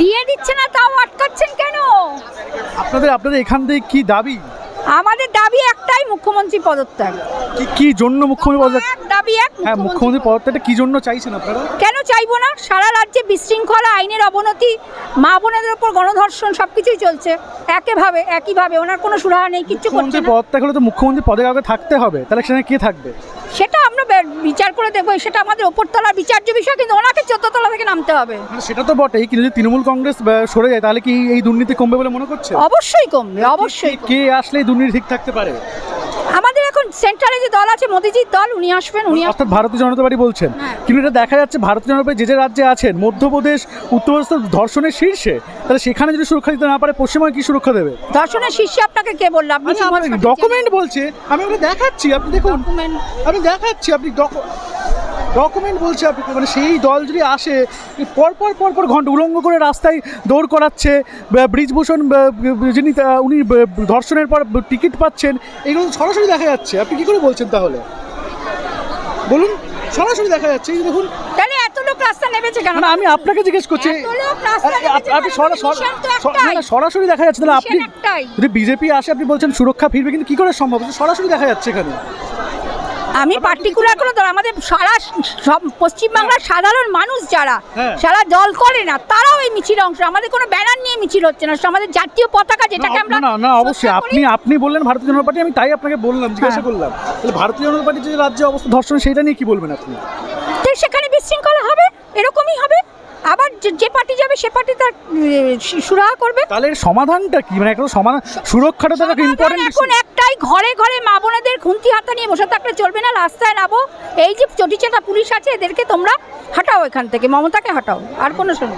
দিয়ে দিচ্ছে না তাও আটকাচ্ছেন কেন? আপনাদের আপনাদের এখান থেকে কি দাবি? আমাদের দাবি একটাই মুখ্যমন্ত্রী পদত্যাগ। কি কি জন্য মুখ্যমন্ত্রী পদত্যাগ? দাবি এক হ্যাঁ মুখ্যমন্ত্রী পদত্যাগটা কি জন্য চাইছেন আপনারা? কেন চাইব না? সারা রাজ্যে বিশৃঙ্খলা আইনের অবনতি মা বোনেদের ওপর গণধর্ষণ সব কিছুই চলছে। একইভাবে একইভাবে ওনার কোনো সুরাহা নেই কিচ্ছু করছে না। পদত্যাগ হলে তো মুখ্যমন্ত্রী পদে কাউকে থাকতে হবে। তাহলে সেখানে কে থাকবে? সেটা আমরা বিচার করে দেখব সেটা আমাদের ওপরতলার বিচার্য বিষয় কিন্তু চোদ্দতলা থেকে নামতে হবে। মানে সেটা তো বটেই কিন্তু যদি তৃণমূল কংগ্রেস সরে যায় তাহলে কি এই দুর্নীতি কমবে বলে মনে করছে? অবশ্যই কমবে অবশ্যই কে আসলে দুর্নীতি ঠিক থাকতে পারে? আমাদের এখন সেন্টারে যে দল আছে মোদিজির দল উনি আসবেন উনি। অর্থাৎ ভারতীয় জনতা পার্টি বলছেন। হ্যাঁ। কিন্তু এটা দেখা যাচ্ছে ভারতীয় জনতা পার্টি যে যে রাজ্যে আছেন মধ্যপ্রদেশ উত্তরপ্রদেশ ধর্ষণের শীর্ষে তাহলে সেখানে যদি সুরক্ষা দিতে না পারে পশ্চিমবঙ্গে কি সুরক্ষা দেবে? ধর্ষণের শীর্ষে আপনাকে কে বলল? আপনি ডকুমেন্ট বলছে আমি ওটা দেখাচ্ছি আপনি দেখুন। আমি দেখাচ্ছি আপনি ডকুমেন্ট বলছে আপনি মানে সেই দল যদি আসে পর পর পর পর ঘণ্টা উলঙ্গ করে রাস্তায় দৌড় করাচ্ছে ব্রিজভূষণ যিনি উনি ধর্ষণের পর টিকিট পাচ্ছেন এগুলো সরাসরি দেখা যাচ্ছে। আপনি কি করে বলছেন তাহলে? বলুন সরাসরি দেখা যাচ্ছে। এই দেখুন তাহলে এত লোক রাস্তা নেমেছে কেন? আমি আপনাকে জিজ্ঞেস করছি আপনি সরাসরি দেখা যাচ্ছে। তাহলে আপনি যদি বিজেপি আসে আপনি বলছেন সুরক্ষা ফিরবে কিন্তু কি করে সম্ভব? সরাসরি দেখা যাচ্ছে এখানে। আমি পার্টিকুলার কোনো দল আমাদের সারা সব পশ্চিমবাংলার সাধারণ মানুষ যারা সারা যারা দল করে না তারাও এই মিছিল অংশ আমাদের কোনো ব্যানার নিয়ে মিছিল হচ্ছে না আমাদের জাতীয় পতাকা যেটাকে আমরা না না অবশ্যই আপনি আপনি বললেন ভারতীয় জনতা পার্টি আমি তাই আপনাকে বললাম জিজ্ঞাসা হ্যাঁ। করলাম। তাহলে ভারতীয় জনতা পার্টির যে রাজ্যে অবস্থা ধর্ষণ সেইটা নিয়ে কি বলবেন আপনি? তো সেখানে বিশৃঙ্খলা হবে এরকমই হবে আবার যে- যে পার্টি যাবে সে পার্টি তার সুরাহা করবে। তাহলে সমাধানটা কি? মানে একটা সমাধান সুরক্ষাটা তো একটা ইম্পর্টেন্ট এখন একটাই ঘরে ঘরে মা বোনেদের খুন্তি হাতা নিয়ে বসে থাকলে চলবে না, রাস্তায় নাবো এই যে চটিচাটা পুলিশ আছে, এদেরকে তোমরা হাঁটাও এখান থেকে। মমতাকে হাঁটাও, আর কোনো শোনো